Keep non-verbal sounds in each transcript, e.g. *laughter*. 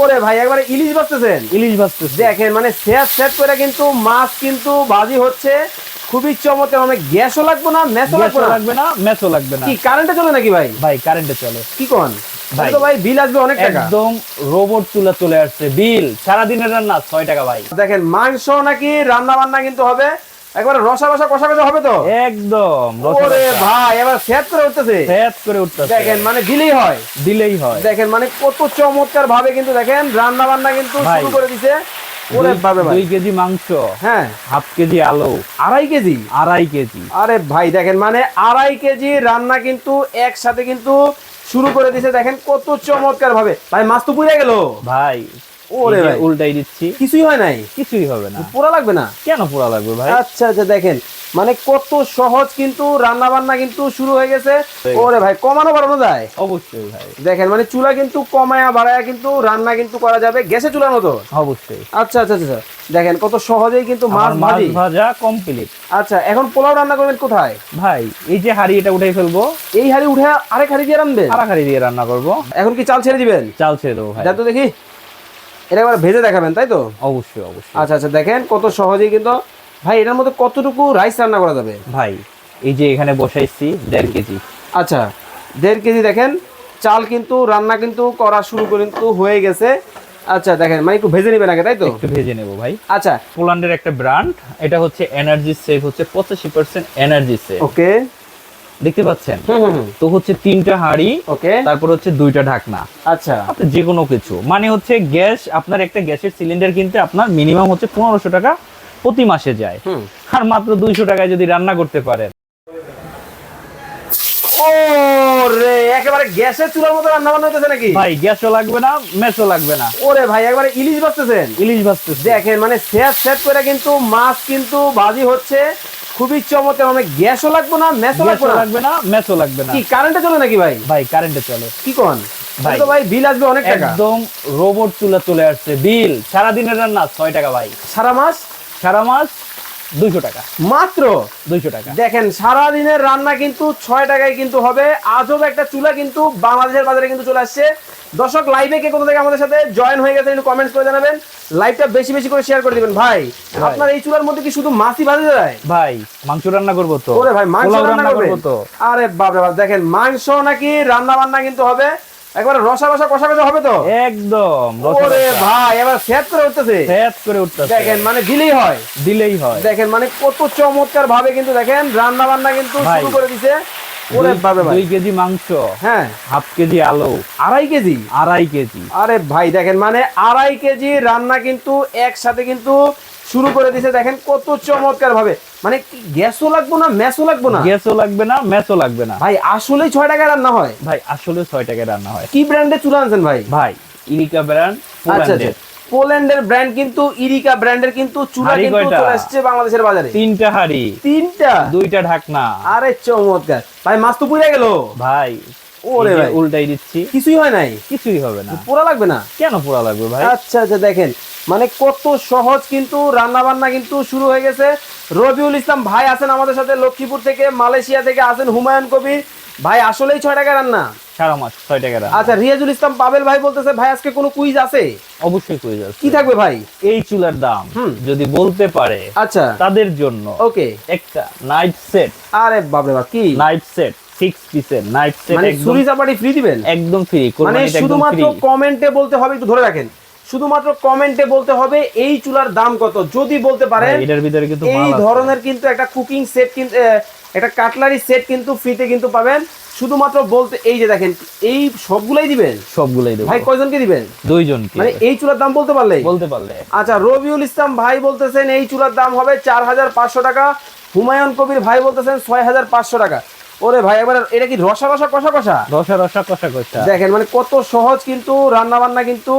ওরে ভাই একবারে ইলিশ বাঁচতেছেন? ইলিশ দেখেন মানে সেট সেট করে কিন্তু মাছ কিন্তু বাজি হচ্ছে। খুবই চমৎকার মানে গ্যাসও লাগবে না ম্যাচও লাগবে না। লাগবে না ম্যাচও লাগবে না। কি কারেন্টে চলে নাকি ভাই? ভাই কারেন্টে চলে। কি কোন? ভাই। তো ভাই বিল আসবে অনেক টাকা। একদম রোবট চুলা চলে আসছে বিল সারা দিনের রান্না ছয় টাকা ভাই। দেখেন মাংস নাকি রান্না বান্না কিন্তু হবে। একবারে রসা রসা কষা কষা হবে তো? একদম ওরে ভাই এবার সেট করে উঠতেছে। করে উঠতেছে। দেখেন মানে দিলেই হয়। দিলেই হয়। দেখেন মানে কত চমৎকার ভাবে কিন্তু দেখেন রান্না বান্না কিন্তু শুরু করে দিছে। ওরে ভাবে ভাই। দুই কেজি মাংস হ্যাঁ। হাফ কেজি আলু। আড়াই কেজি? আড়াই কেজি। আরে ভাই দেখেন মানে আড়াই কেজি রান্না কিন্তু একসাথে কিন্তু শুরু করে দিছে। দেখেন কত চমৎকার ভাবে ভাই মাছ তো পুড়ে গেল। ভাই ওরে ভাই। উল্টাই দিচ্ছি। কিছুই হয় নাই? কিছুই হবে না। পোড়া লাগবে না? কেন পোড়া লাগবে ভাই? আচ্ছা আচ্ছা দেখেন। মানে কত সহজ কিন্তু রান্না বান্না কিন্তু শুরু হয়ে গেছে। ওরে ভাই কমানো বাড়ানো যায়? অবশ্যই ভাই। দেখেন মানে চুলা কিন্তু কমায়া বাড়ায়া কিন্তু রান্না কিন্তু করা যাবে গ্যাসে চুলার মতো। অবশ্যই। আচ্ছা আচ্ছা আচ্ছা দেখেন কত সহজেই কিন্তু মাছ ভাজি। ভাজা কমপ্লিট আচ্ছা এখন পোলাও রান্না করবেন কোথায়? ভাই এই যে হাড়ি এটা উঠাই ফেলব। এই হাড়ি উঠে আরেক হাড়ি দিয়ে রান্নবেন? আরা হাড়ি দিয়ে রান্না করব। এখন কি চাল ছেড়ে দিবেন? চাল ছেড়ে দেবো ভাই। তো দেখি। এটা একবার ভেজে দেখাবেন তাই তো? অবশ্যই অবশ্যই। আচ্ছা আচ্ছা দেখেন কত সহজেই কিন্তু ভাই এটার মধ্যে কতটুকু রাইস রান্না করা যাবে? ভাই এই যে এখানে বসাইছি দেড় কেজি। আচ্ছা দেড় কেজি দেখেন চাল কিন্তু রান্না কিন্তু করা শুরু কিন্তু হয়ে গেছে। আচ্ছা দেখেন মানে একটু ভেজে নেবেন আগে তাই তো? একটু ভেজে নেব ভাই। আচ্ছা। পোল্যান্ডের একটা ব্র্যান্ড এটা হচ্ছে এনার্জি সেভ হচ্ছে পঁচাশি পার্সেন্ট এনার্জি সেভ ওকে দেখতে পাচ্ছেন? তো হচ্ছে তিনটা হাঁড়ি ওকে। তারপর হচ্ছে দুইটা ঢাকনা। আচ্ছা। আপনি যে কোনো কিছু। মানে হচ্ছে গ্যাস আপনার একটা গ্যাসের সিলিন্ডার কিনতে আপনার মিনিমাম হচ্ছে পনেরোশো টাকা প্রতি মাসে যায়। আর মাত্র দুইশো টাকায় যদি রান্না করতে পারেন। ও একেবারে গ্যাসের চুলার মতো রান্না বান্না হইতেছে নাকি? ভাই গ্যাসও লাগবে না মেসও লাগবে না। ওরে ভাই একবারে ইলিশ বাঁচতেছেন ইলিশ ভাজতেছে। দেখেন মানে সেট সেট করে কিন্তু মাছ কিন্তু ভাজি হচ্ছে। খুবই চমৎকার মানে গ্যাসও লাগবে না ম্যাচও লাগবে না? লাগবে না মেসও লাগবে না। কি কারেন্টে চলে নাকি ভাই? ভাই কারেন্টে চলে। কি কোন? ভাই। তো ভাই বিল আসবে অনেক টাকা। একদম রোবট চুলা চলে আসছে বিল সারা দিনের রান্না ছয় টাকা ভাই। সারা মাস? সারা মাস দুইশো টাকা। মাত্র? দুইশো টাকা। দেখেন সারা দিনের রান্না কিন্তু ছয় টাকায় কিন্তু হবে। আজব একটা চুলা কিন্তু বাংলাদেশের বাজারে কিন্তু চলে আসছে। দর্শক লাইভে কে কোথা থেকে আমাদের সাথে জয়েন হয়ে গেছে একটু কমেন্টস করে জানাবেন। লাইভটা বেশি বেশি করে শেয়ার করে দিবেন। ভাই। আপনার এই চুলার মধ্যে কি শুধু মাছই ভাজা যায়? ভাই মাংস রান্না করব তো। ওরে ভাই মাংস রান্না করবে তো। আরে বাপ দেখেন মাংস নাকি রান্না বান্না কিন্তু হবে। একবার রসা রসা কষা কষা হবে তো? একদম ওরে ভাই এবার সেট করে উঠতেছে। ফ্যাট করে উঠতেছে। দেখেন মানে দিলেই হয়। দিলেই হয়। দেখেন মানে কত চমৎকার ভাবে কিন্তু দেখেন রান্না বান্না কিন্তু। শুরু করে দিছে। ওরে ভাবে ভাই। দুই কেজি মাংস হ্যাঁ। হাফ কেজি আলু আড়াই কেজি? আড়াই কেজি। আরে ভাই দেখেন মানে আড়াই কেজি রান্না কিন্তু একসাথে কিন্তু শুরু করে দিছে দেখেন কত চমৎকার ভাবে মানে গ্যাসও লাগবো না ম্যাচও লাগবো না? গ্যাসও লাগবে না ম্যাচও লাগবে না। ভাই আসলেই ছয় টাকায় রান্না হয়। ভাই আসলে ছয় টাকায় রান্না হয়। কি ব্র্যান্ডে চুলা আনছেন ভাই? ভাই ইরিকা ব্র্যান্ড আচ্ছা আচ্ছা। পোল্যান্ডের। ব্র্যান্ড কিন্তু ইরিকা ব্র্যান্ডের কিন্তু চুলা কিন্তু চলে আসছে বাংলাদেশের বাজারে। তিনটা হাড়ি। তিনটা? দুইটা ঢাকনা। আরে চমৎকার। ভাই মাছ তো পুড়ে গেল। ভাই ওরে ভাই। উল্টাই দিচ্ছি। কিছুই হয় নাই। কিছুই হবে না। পোড়া লাগবে না? কেন পোড়া লাগবে ভাই? আচ্ছা আচ্ছা দেখেন। মানে কত সহজ কিন্তু রান্না বান্না কিন্তু শুরু হয়ে গেছে। রবিউল ইসলাম ভাই আছেন আমাদের সাথে লক্ষ্মীপুর থেকে মালয়েশিয়া থেকে আছেন হুমায়ুন কবির। ভাই আসলেই ছয় টাকা রান্না? সারা মাস ছয় টাকা আচ্ছা রিয়াজুল ইসলাম পাবেল ভাই বলতেছে ভাই আজকে কোনো কুইজ আছে? অবশ্যই কুইজ আছে। কি থাকবে ভাই? এই চুলার দাম হুম। যদি বলতে পারে আচ্ছা। তাদের জন্য ওকে। একটা নাইট সেট আরে বাপরে বাপ কি? নাইট সেট সিক্স পিসের নাইট সেট মানে চাপাটি ফ্রি দিবেন? একদম ফ্রি মানে শুধুমাত্র কমেন্টে বলতে হবে একটু ধরে রাখেন। শুধুমাত্র কমেন্টে বলতে হবে এই চুলার দাম কত? যদি বলতে পারেন এটার ভিতরে কিন্তু এই ধরনের কিন্তু একটা কুকিং সেট কিন্তু একটা কাটলারি সেট কিন্তু ফ্রিতে কিন্তু পাবেন। শুধুমাত্র বলতে এই যে দেখেন এই সবগুলাই দিবেন? সবগুলাই দেবো। ভাই কয়জনকে দিবেন? দুইজনকে। মানে এই চুলার দাম বলতে পারলে? বলতে পারলে। আচ্ছা রবিউল ইসলাম ভাই বলতেছেন এই চুলার দাম হবে চার হাজার পাঁচশো টাকা। হুমায়ুন কবির ভাই বলতেছেন ছয় হাজার পাঁচশো টাকা। ওরে ভাই এবার এটা কি রসা রসা কষা কষা? রসা রসা কষা কষা। দেখেন মানে কত সহজ কিন্তু রান্না বান্না কিন্তু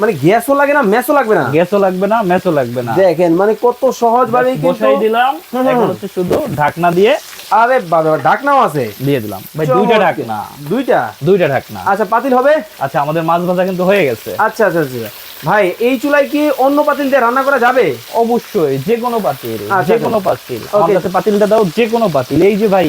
মানে গ্যাসও লাগে না ম্যাচও লাগবে না। গ্যাসও লাগবে না ম্যাচও লাগবে না। দেখেন মানে কত সহজ ভাবে বসাই দিলাম এখন হচ্ছে শুধু ঢাকনা দিয়ে আরে বাবা ঢাকনাও আছে? দিয়ে দিলাম। ভাই দুইটা ঢাকনা। দুইটা? দুইটা ঢাকনা। আচ্ছা পাতিল হবে? আচ্ছা আমাদের মাছ ভাজা কিন্তু হয়ে গেছে। আচ্ছা আচ্ছা আচ্ছা। ভাই এই চুলায় কি অন্য পাতিল দিয়ে রান্না করা যাবে? অবশ্যই যে কোনো পাতিল আচ্ছা, যে আচ্ছা। কোনো পাতিল। আমার. কাছে পাতিলটা দাও যে কোনো পাতিল। এই যে ভাই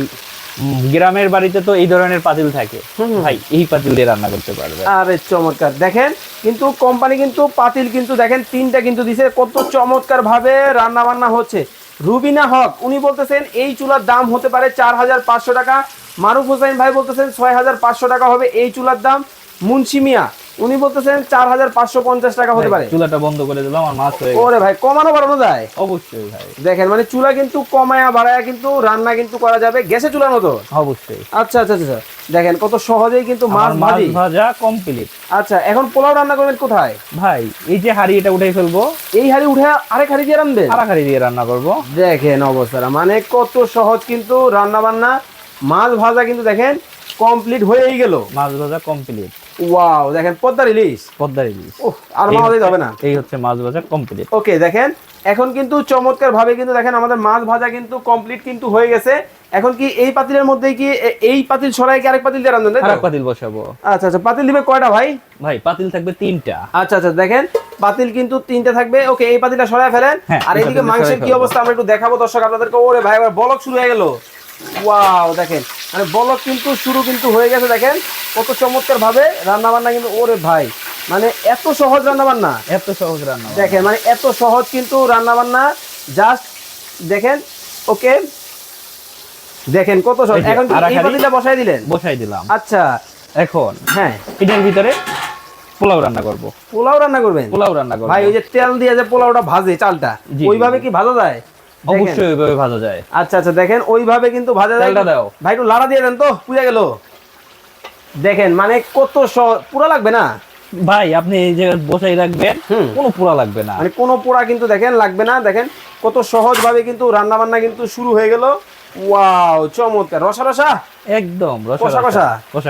গ্রামের বাড়িতে তো এই ধরনের পাতিল থাকে। ভাই এই পাতিল দিয়ে রান্না করতে পারবে। আরে চমৎকার। দেখেন কিন্তু কোম্পানি কিন্তু পাতিল কিন্তু দেখেন তিনটা কিন্তু দিছে। কত চমৎকার ভাবে রান্না বান্না হচ্ছে। রুবিনা হক উনি বলতেছেন এই চুলার দাম হতে পারে চার হাজার পাঁচশো টাকা। মারুফ হোসেন ভাই বলতেছেন ছয় হাজার পাঁচশো টাকা হবে এই চুলার দাম। মুন্সি মিয়া উনি বলতেছেন চার হাজার পাঁচশো পঞ্চাশ টাকা হতে পারে। চুলাটা বন্ধ করে দিলাম আর মাছ হয়ে ওরে ভাই কমানো বাড়ানো যায়? অবশ্যই ভাই। দেখেন মানে চুলা কিন্তু কমায়া বাড়ায়া কিন্তু রান্না কিন্তু করা যাবে গ্যাসে চুলার মতো। অবশ্যই। আচ্ছা আচ্ছা আচ্ছা দেখেন কত সহজেই কিন্তু মাছ ভাজি। ভাজা কমপ্লিট আচ্ছা এখন পোলাও রান্না করবেন কোথায়? ভাই এই যে হাড়ি এটা উঠাই ফেলব। এই হাড়ি উঠে আরেক হাড়ি দিয়ে রান্নবে আরা হাড়ি দিয়ে রান্না করব। দেখেন অবস্থাটা মানে কত সহজ কিন্তু রান্না বান্না মাছ ভাজা কিন্তু দেখেন কমপ্লিট হয়েই গেল। মাছ ভাজা কমপ্লিট ওয়াও দেখেন পদ্মা রিলিজ পদ্মার ইলিশ। আর মাছ হবে না। এই হচ্ছে মাছ ভাজা কমপ্লিট ওকে দেখেন এখন কিন্তু চমৎকার ভাবে কিন্তু দেখেন আমাদের মাছ ভাজা কিন্তু কমপ্লিট কিন্তু হয়ে গেছে। এখন কি এই পাতিলের মধ্যে কি এই পাতিল সরাই কি আরেক পাতিল দিয়ে রান্ধবেন তাই তো? আর পাতিল বসাবো। আচ্ছা আচ্ছা পাতিল দিবে কয়টা ভাই? ভাই পাতিল থাকবে তিনটা। আচ্ছা আচ্ছা দেখেন পাতিল কিন্তু তিনটে থাকবে। ওকে এই পাতিলটা সরাই ফেলেন। হ্যাঁ, আর এই এইদিকে মাংসের কি অবস্থা আমরা একটু দেখাবো দর্শক আপনাদেরকে। ওরে ভাই এবার বলক শুরু হয়ে গেল। ওয়াও দেখেন মানে বলক কিন্তু শুরু কিন্তু হয়ে গেছে দেখেন। কত চমৎকার ভাবে রান্না বান্না কিন্তু ওরে ভাই মানে এত সহজ রান্না বান্না এত সহজ রান্না দেখেন মানে এত সহজ কিন্তু রান্না বান্না জাস্ট দেখেন ওকে। দেখেন কত সহজ। এখন কি এই পাতিলটা বসাই দিলেন? বসাই দিলাম। আচ্ছা। এখন হ্যাঁ। এটার ভিতরে পোলাও রান্না করব। পোলাও রান্না করবেন? পোলাও রান্না করব। ভাই ওই যে তেল দিয়ে যে পোলাওটা ভাজে চালটা ওইভাবে কি ভাজা যায়। অবশ্যই ওইভাবে ভাজা যায়। আচ্ছা আচ্ছা দেখেন ওইভাবে কিন্তু ভাজা যায়। দাও। ভাই একটু লাড়া দিয়ে দেন তো পুজা গেল। দেখেন মানে কত পুরা লাগবে না? ভাই আপনি এই যে বসাই রাখবেন কোনো পোড়া লাগবে না। মানে কোনো পোড়া কিন্তু দেখেন লাগবে না। দেখেন কত সহজ ভাবে কিন্তু রান্না বান্না কিন্তু শুরু হয়ে গেল। ওয়াও চমৎকার। রসা রসা? একদম রসা কষা কষা?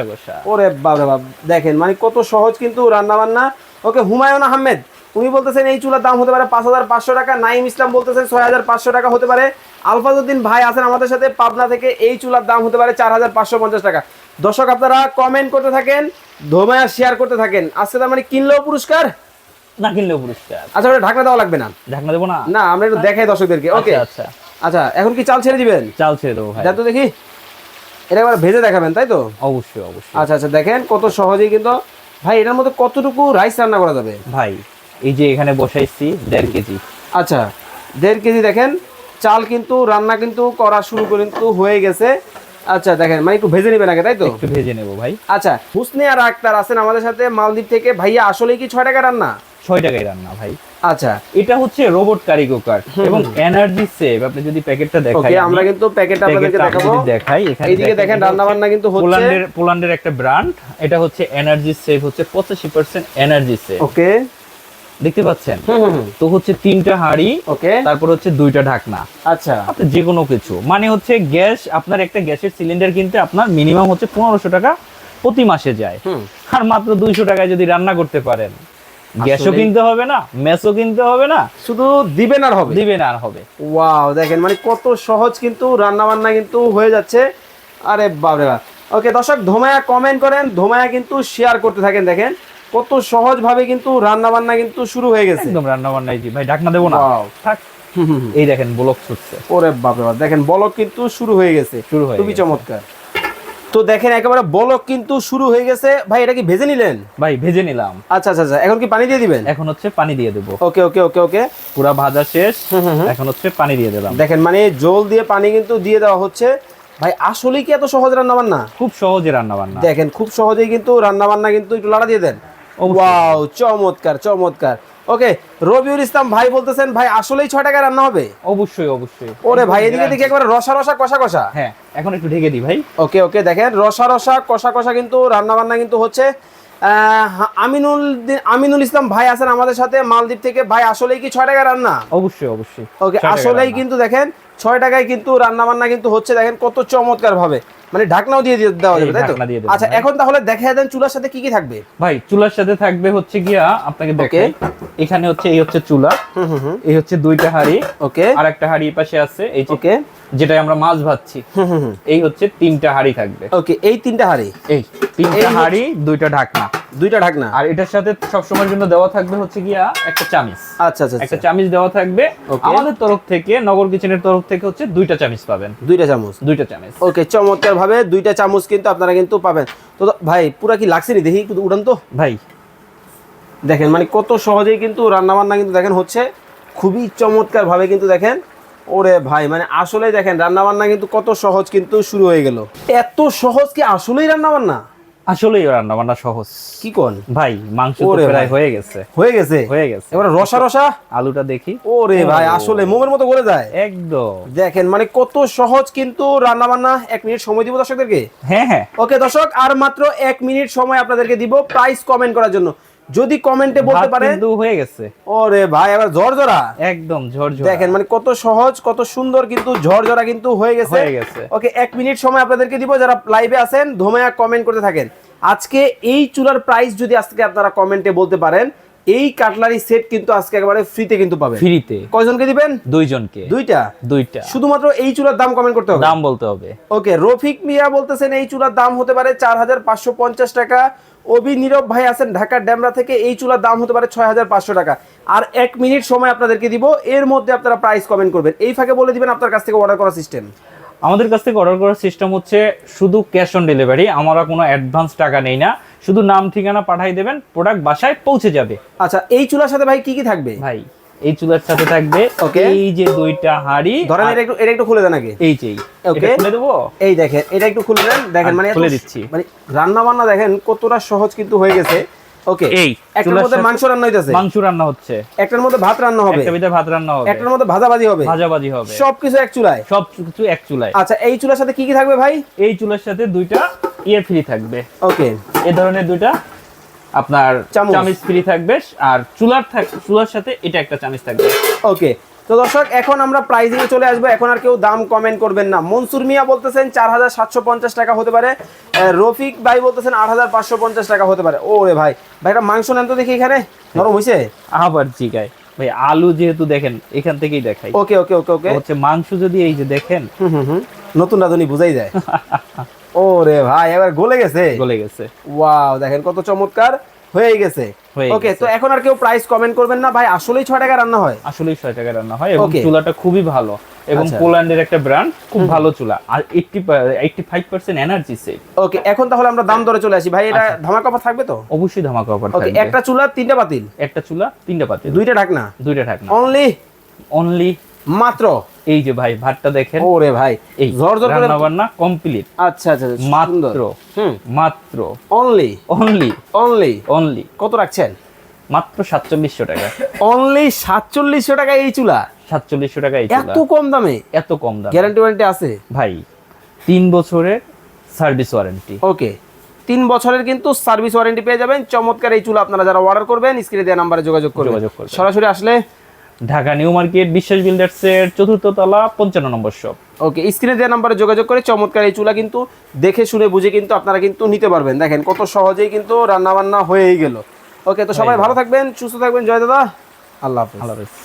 কষা ওরে বাব দেখেন মানে কত সহজ কিন্তু রান্না বান্না ওকে হুমায়ুন আহমেদ উনি বলতেছেন এই চুলার দাম হতে পারে পাঁচ হাজার পাঁচশো টাকা নাইম ইসলাম বলতেছেন ছয় হাজার পাঁচশো টাকা হতে পারে। আলফাজউদ্দিন ভাই আছেন আমাদের সাথে পাবনা থেকে এই চুলার দাম হতে পারে চার হাজার পাঁচশো পঞ্চাশ টাকা। দর্শক আপনারা কমেন্ট করতে থাকেন ধোমায়া শেয়ার করতে থাকেন। আজকে তার মানে কিনলেও পুরস্কার? না কিনলেও পুরস্কার। আচ্ছা ওটা ঢাকনা দেওয়া লাগবে না? ঢাকনা দেবো না? না আমরা একটু দেখাই দর্শকদেরকে। ওকে আচ্ছা আচ্ছা। আচ্ছা এখন কি চাল ছেড়ে দিবেন? চাল ছেড়ে দেবো ভাই। তো দেখি। এটা একবার ভেজে দেখাবেন তাই তো? অবশ্যই অবশ্যই। আচ্ছা আচ্ছা দেখেন কত সহজেই কিন্তু ভাই এটার মধ্যে কতটুকু রাইস রান্না করা যাবে? ভাই এই যে এখানে বসাইছি দেড় কেজি। আচ্ছা দেড় কেজি দেখেন চাল কিন্তু রান্না কিন্তু করা শুরু কিন্তু হয়ে গেছে। আচ্ছা দেখেন মানে একটু ভেজে নেবেন আগে তাই তো? একটু ভেজে নেব ভাই। আচ্ছা হুসনে আর আক্তার আছেন আমাদের সাথে মালদ্বীপ থেকে। ভাইয়া আসলে কি ছয় টাকা রান্না? ছয় টাকায় রান্না ভাই। আচ্ছা। এটা হচ্ছে রোবট কারি কুকার এবং এনার্জি সেভ আপনি যদি প্যাকেটটা দেখাই ওকে আমরা কিন্তু প্যাকেটটা আপনাদেরকে দেখাবো। দেখাই এখানে এইদিকে দেখেন রান্না বান্না কিন্তু হচ্ছে। পোল্যান্ডের পোল্যান্ডের একটা ব্র্যান্ড এটা হচ্ছে এনার্জি সেভ হচ্ছে পঁচাশি পার্সেন্ট এনার্জি সেভ ওকে দেখতে পাচ্ছেন? তো হচ্ছে তিনটা হাঁড়ি ওকে। তারপর হচ্ছে দুইটা ঢাকনা। আচ্ছা। যে কোনো কিছু। মানে হচ্ছে গ্যাস আপনার একটা গ্যাসের সিলিন্ডার কিনতে আপনার মিনিমাম হচ্ছে পনেরোশো টাকা প্রতি মাসে যায়। আর মাত্র দুইশো টাকায় যদি রান্না করতে পারেন। গ্যাসও কিনতে হবে না মেসও কিনতে হবে না। শুধু দিবেন আর হবে? দিবেন আর হবে। ওয়াও দেখেন মানে কত সহজ কিন্তু রান্না বান্না কিন্তু হয়ে যাচ্ছে। আরে বাবরে বাপ। ওকে দর্শক ধোমায়া কমেন্ট করেন ধোমায়া কিন্তু শেয়ার করতে থাকেন দেখেন। কত সহজ ভাবে কিন্তু রান্না বান্না কিন্তু শুরু হয়ে গেছে। একদম রান্না বান্নাই জি। ভাই ঢাকনা দেবো না. থাক। এই দেখেন ব্লক ছুটছে। ওরে বাপরে বাপ দেখেন বলক কিন্তু শুরু হয়ে গেছে। শুরু হয়ে খুবই চমৎকার। তো দেখেন একেবারে বলক কিন্তু শুরু হয়ে গেছে। ভাই এটা কি ভেজে নিলেন? ভাই ভেজে নিলাম। আচ্ছা আচ্ছা আচ্ছা এখন কি পানি দিয়ে দিবেন? এখন হচ্ছে পানি দিয়ে দেবো। ওকে ওকে ওকে ওকে। পুরা ভাজা শেষ। এখন হচ্ছে পানি দিয়ে দিলাম। দেখেন মানে জল দিয়ে পানি কিন্তু দিয়ে দেওয়া হচ্ছে। ভাই আসলেই কি এত সহজ রান্না বান্না খুব সহজে রান্না বান্না দেখেন খুব সহজেই কিন্তু রান্না বান্না কিন্তু একটু লাড়া দিয়ে দেন। ওয়াও চমৎকার চমৎকার। ওকে রবিউল ইসলাম ভাই বলতেছেন ভাই আসলেই ছয় টাকা রান্না হবে? অবশ্যই অবশ্যই। ওরে ভাই এদিকে দেখি একবার রসা রসা কষা কষা। হ্যাঁ এখন একটু ঢেকে দিই ভাই। ওকে ওকে দেখেন রসা রসা কষা কষা কিন্তু রান্না বান্না কিন্তু হচ্ছে। আমিনুল আমিনুল ইসলাম ভাই আছেন আমাদের সাথে মালদ্বীপ থেকে। ভাই আসলেই কি ছয় টাকা রান্না? অবশ্যই অবশ্যই। ওকে আসলেই কিন্তু দেখেন ছয় টাকায় কিন্তু রান্না বান্না কিন্তু হচ্ছে দেখেন কত চমৎকার ভাবে মানে ঢাকনাও দিয়ে দিয়ে দেওয়া যাবে তাই তো? আচ্ছা এখন তাহলে দেখা দেন চুলার সাথে কি কি থাকবে? ভাই চুলার সাথে থাকবে হচ্ছে গিয়া আপনাকে দেখাই। এখানে হচ্ছে এই হচ্ছে চুলা হুম হুম হুম। এই হচ্ছে দুইটা হাড়ি ওকে আর একটা হাড়ি পাশে আছে এই ওকে যেটা আমরা মাছ ভাজছি। হুম হুম হুম। এই হচ্ছে তিনটা হাড়ি থাকবে। ওকে এই তিনটা হাড়ি। এই তিনটা হাড়ি দুইটা ঢাকনা। দুইটা ঢাকনা? আর এটার সাথে সবসময়ের জন্য দেওয়া থাকবে হচ্ছে গিয়া একটা চামিচ। আচ্ছা আচ্ছা একটা আচ্ছা। চামিচ দেওয়া থাকবে। আমাদের তরফ থেকে নগর কিচেনের তরফ থেকে হচ্ছে দুইটা চামিচ পাবেন। দুইটা চামচ? দুইটা চামিচ। ওকে চমৎকার ভাবে দুইটা চামচ কিন্তু আপনারা কিন্তু পাবেন। তো ভাই পুরা কি লাগছে নি? দেখি কিন্তু উড়ান তো। ভাই। দেখেন মানে কত সহজেই কিন্তু রান্না বান্না কিন্তু দেখেন হচ্ছে। খুবই চমৎকার ভাবে কিন্তু দেখেন। ওরে ভাই মানে আসলে দেখেন রান্না বান্না কিন্তু কত সহজ কিন্তু শুরু হয়ে গেল। এত সহজ কি আসলেই রান্না বান্না আসলেই রান্না বান্না সহজ। কি কোন? ভাই মাংস প্রায় হয়ে গেছে। হয়ে গেছে? হয়ে গেছে। এবার রসা রসা? আলুটা দেখি। ওরে ভাই আসলে মোমের মতো করে যায়। একদম। দেখেন মানে কত সহজ কিন্তু রান্না বান্না এক মিনিট সময় দিব দর্শকদেরকে? হ্যাঁ হ্যাঁ। ওকে দর্শক আর মাত্র এক মিনিট সময় আপনাদেরকে দিব প্রাইস কমেন্ট করার জন্য। যদি কমেন্টে বলতে পারেন। কিন্তু হয়ে গেছে। ওরে ভাই এবার ঝরঝরা। একদম ঝরঝর। দেখেন মানে কত সহজ কত সুন্দর কিন্তু ঝরঝরা কিন্তু হয়ে গেছে। হয়ে গেছে। ওকে এক মিনিট সময় আপনাদেরকে দিব যারা লাইভে আছেন ধোমায়া কমেন্ট করতে থাকেন। আজকে এই চুলার প্রাইস যদি আজকে আপনারা কমেন্টে বলতে পারেন এই কাটলারি সেট কিন্তু আজকে একেবারে ফ্রিতে কিন্তু পাবেন। ফ্রিতে কয়জনকে দিবেন? দুইজনকে। দুইটা? দুইটা। শুধুমাত্র এই চুলার দাম কমেন্ট করতে হবে। দাম বলতে হবে। ওকে রফিক মিয়া বলতেছেন এই চুলার দাম হতে পারে চার হাজার পাঁচশো পঞ্চাশ টাকা। অবি নীরব ভাই আছেন ঢাকার ড্যামরা থেকে। এই চুলার দাম হতে পারে ছয় হাজার পাঁচশো টাকা। আর এক মিনিট সময় আপনাদেরকে দিব। এর মধ্যে আপনারা প্রাইস কমেন্ট করবেন। এই ফাঁকে বলে দিবেন আপনার কাছ থেকে অর্ডার করার সিস্টেম আমাদের কাছ থেকে অর্ডার করার সিস্টেম হচ্ছে শুধু ক্যাশ অন ডেলিভারি আমরা কোনো অ্যাডভান্স টাকা নেই না। শুধু নাম ঠিকানা পাঠাই দেবেন। প্রোডাক্ট বাসায় পৌঁছে যাবে। আচ্ছা এই চুলার সাথে ভাই কি কি থাকবে? ভাই এই চুলার সাথে থাকবে Okay. এই যে দুইটা হাঁড়ি ধরেন এটা একটু এটা একটু খুলে দেন আগে। এই যে. এটা খুলে দেবো? এই দেখেন এটা একটু খুলে দেন। দেখেন মানে খুলে দিচ্ছি। মানে রান্না বান্না দেখেন কতটা সহজ কিন্তু হয়ে গেছে। ওকে এই, একটার মধ্যে মাংস রান্না হইতেছে। মাংস রান্না হচ্ছে। একটার মধ্যে ভাত রান্না হবে। একটা ভিতরে ভাত রান্না হবে। একটার মধ্যে ভাজাভাজি হবে। ভাজাভাজি হবে। সবকিছু এক চুলায়। সবকিছু এক চুলায়। আচ্ছা এই চুলার সাথে কি কি থাকবে ভাই? এই চুলার সাথে দুইটা ইয়ে ফ্রি থাকবে। ওকে এই ধরনের দুইটা আপনার চামচ। ফ্রি থাকবে আর চুলার চুলার সাথে এটা একটা চামিচ থাকবে। ওকে তো দর্শক এখন আমরা প্রাইজিং চলে আসব। এখন আর কেউ দাম কমেন্ট করবেন না। মনসুর মিয়া বলতেছেন চার হাজার সাতশো পঞ্চাশ টাকা হতে পারে। রফিক ভাই বলতেছেন আট হাজার পাঁচশো পঞ্চাশ টাকা হতে পারে। ও রে ভাই ভাই একটা মাংস নেন তো দেখি এখানে। নরম হয়েছে আবার জিগায় ভাই আলু যেহেতু দেখেন এখান থেকেই দেখাই। ওকে ওকে ওকে ওকে। হচ্ছে মাংস যদি এই যে দেখেন। হুম হুম হুম। নতুন রাঁধুনি বুঝাই যায় *laughs* ও রে ভাই এবার গলে গেছে? গলে গেছে। ওয়াও দেখেন কত চমৎকার হয়ে গেছে। ওকে তো এখন আর কেউ প্রাইস কমেন্ট করবেন না ভাই আসলেই ছয় টাকা রান্না হয়? আসলেই ছয় টাকা রান্না হয় এবং চুলাটা খুবই ভালো এবং আচ্ছা। পোল্যান্ডের একটা ব্র্যান্ড খুব ভালো চুলা। আর eighty eighty five percent energy save okay এখন তাহলে আমরা দাম দরে চলে আসি। ভাই এটা ধামাকা অফার থাকবে তো? অবশ্যই ধামাকা অফার ওকে থাকবে। একটা চুলা তিনটা বাতিল? একটা চুলা তিনটা পাতে দুইটা ঢাকনা? দুইটা ঢাকনা। অনলি অনলি মাত্র? এই যে ভাই ভাতটা দেখেন। ওরে ভাই এই জোর করে রান্না কমপ্লিট আচ্ছা আচ্ছা আচ্ছা, মাত্র হুম। মাত্র। অনলি অনলি অনলি অনলি কত রাখছেন? মাত্র সাতচল্লিশশো টাকা। অনলি সাতচল্লিশশো টাকা এই চুলা? সাতচল্লিশশো টাকা এই চুলা। এত কম দামে? এত কম দাম। গ্যারান্টি ওয়ারেন্টি আছে? ভাই তিন বছরের সার্ভিস ওয়ারেন্টি ওকে। তিন বছরের কিন্তু সার্ভিস ওয়ারেন্টি পেয়ে যাবেন। চমৎকার এই চুলা আপনারা যারা অর্ডার করবেন স্ক্রিনে দেওয়া নাম্বারে যোগাযোগ করবেন। সরাসরি আসলে ঢাকা নিউ মার্কেট বিশ্বাস বিল্ডার্সের চতুর্থ তলা পঞ্চান্ন নম্বর শপ ওকে স্ক্রিনে দেওয়া নাম্বারে যোগাযোগ করে চমৎকার এই চুলা কিন্তু দেখে শুনে বুঝে কিন্তু আপনারা কিন্তু নিতে পারবেন। দেখেন কত সহজেই কিন্তু রান্নাবান্না হয়েই গেল। ওকে তো সবাই ভালো থাকবেন সুস্থ থাকবেন। জয় দাদা আল্লাহ হাফিজ। আল্লাহ হাফেজ।